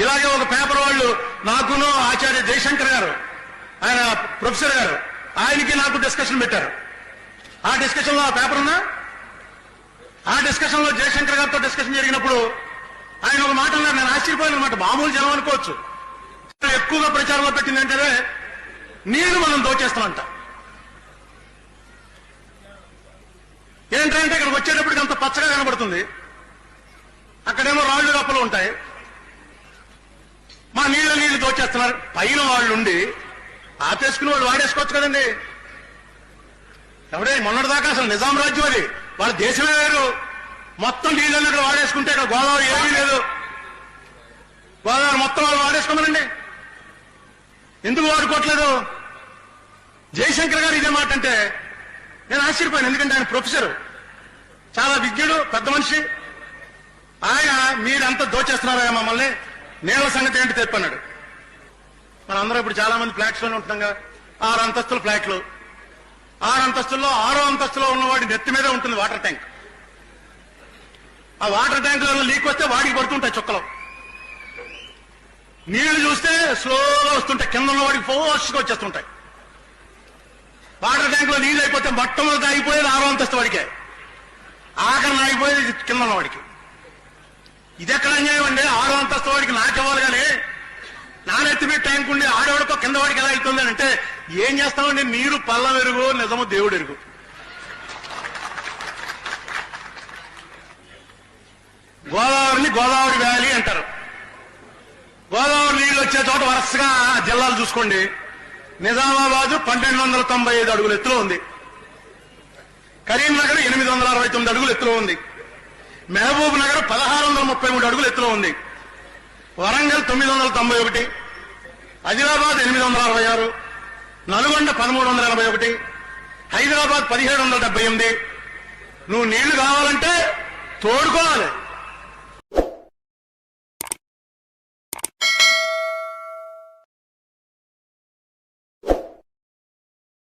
ఇలాగే ఒక పేపర్ వాళ్ళు నాకును ఆచార్య జయశంకర్ గారు ఆయన ప్రొఫెసర్ గారు ఆయనకి నాకు డిస్కషన్ పెట్టారు. ఆ డిస్కషన్లో ఆ పేపర్ ఉందా? ఆ డిస్కషన్లో జయశంకర్ గారితో డిస్కషన్ జరిగినప్పుడు ఆయన ఒక మాట అన్నారు. నేను ఆశ్చర్యపోయాను అనమాట మామూలు జనం అనుకోవచ్చు. ఎక్కువగా ప్రచారంలో పెట్టింది ఏంటంటే నీరు మనం దోచేస్తామంట. ఏంటంటే ఇక్కడికి వచ్చేటప్పటికి అంత పచ్చగా కనబడుతుంది. అక్కడేమో రాళ్ళు రప్పలు ఉంటాయి. మా నీళ్ళ నీళ్ళు దోచేస్తున్నారు. పైన వాళ్ళు ఉండి ఆపేసుకుని వాళ్ళు వాడేసుకోవచ్చు కదండి. ఎవడే? మొన్నటిదాకా అసలు నిజాం రాజ్యం అది. వాళ్ళ దేశమే వేరు. మొత్తం నీళ్ళని అక్కడ వాడేసుకుంటే ఇక్కడ గోదావరి ఏమీ లేదు. గోదావరి మొత్తం వాళ్ళు వాడేసుకోమనండి ఎందుకు వాడుకోవట్లేదు? జయశంకర్ గారు ఇదే మాట అంటే నేను ఆశ్చర్యపోయాను. ఎందుకంటే ఆయన ప్రొఫెసర్. చాలా విజ్ఞుడు పెద్ద మనిషి. ఆయన మీరంతా దోచేస్తున్నారా మమ్మల్ని? నేల సంగతి ఏంటి తెప్పన్నాడు మనందరం ఇప్పుడు చాలా మంది ఫ్లాట్స్లోనే ఉంటున్నాం ఆరు అంతస్తుల ఫ్లాట్లు ఆరు అంతస్తుల్లో ఆరో అంతస్తులో ఉన్నవాడి నెత్తి మీదే ఉంటుంది వాటర్ ట్యాంక్. ఆ వాటర్ ట్యాంక్లో లీక్ వస్తే వాడికి పడుతుంటాయి చుక్కలు. నీళ్ళు చూస్తే స్లోగా వస్తుంటాయి. కింద ఉన్న వాడికి ఫోర్స్గా వచ్చేస్తుంటాయి. వాటర్ ట్యాంక్లో నీళ్ళు అయిపోతే మొట్టమొదటి ఆగిపోయేది ఆరో అంతస్తు వాడికే. ఆఖరణ ఆగిపోయేది కింద ఉన్న వాడికి. ఇది ఎక్కడ అన్యాయం? అండి నాకివ్వాలి కానీ నానెత్తి మీద ట్యాంక్ ఉండి ఆడవాడికో కింద వాడికి ఎలా అవుతుంది అంటే ఏం చేస్తామండి? నీరు పల్లం ఎరుగు నిజము దేవుడు ఎరుగు. గోదావరిని గోదావరి వ్యాలీ అంటారు. గోదావరి నీళ్ళు వచ్చే చోట వరుసగా జిల్లాలు చూసుకోండి. నిజామాబాదు పన్నెండు వందల తొంభై ఐదు అడుగులు ఎత్తులో ఉంది. కరీంనగర్ ఎనిమిది వందల అరవై తొమ్మిది అడుగులు ఎత్తులో ఉంది. మహబూబ్ నగర్ పదహారు వందల ముప్పై మూడు అడుగులు ఎత్తులో ఉంది. వరంగల్ తొమ్మిది వందల తొంభై ఒకటి ఆదిలాబాద్ ఎనిమిది వందల అరవై ఆరు నల్గొండ పదమూడు వందల ఎనభై ఒకటి హైదరాబాద్ పదిహేడు వందల డెబ్బై ఎనిమిది. నువ్వు నీళ్ళు కావాలంటే తోడుకోవాలి.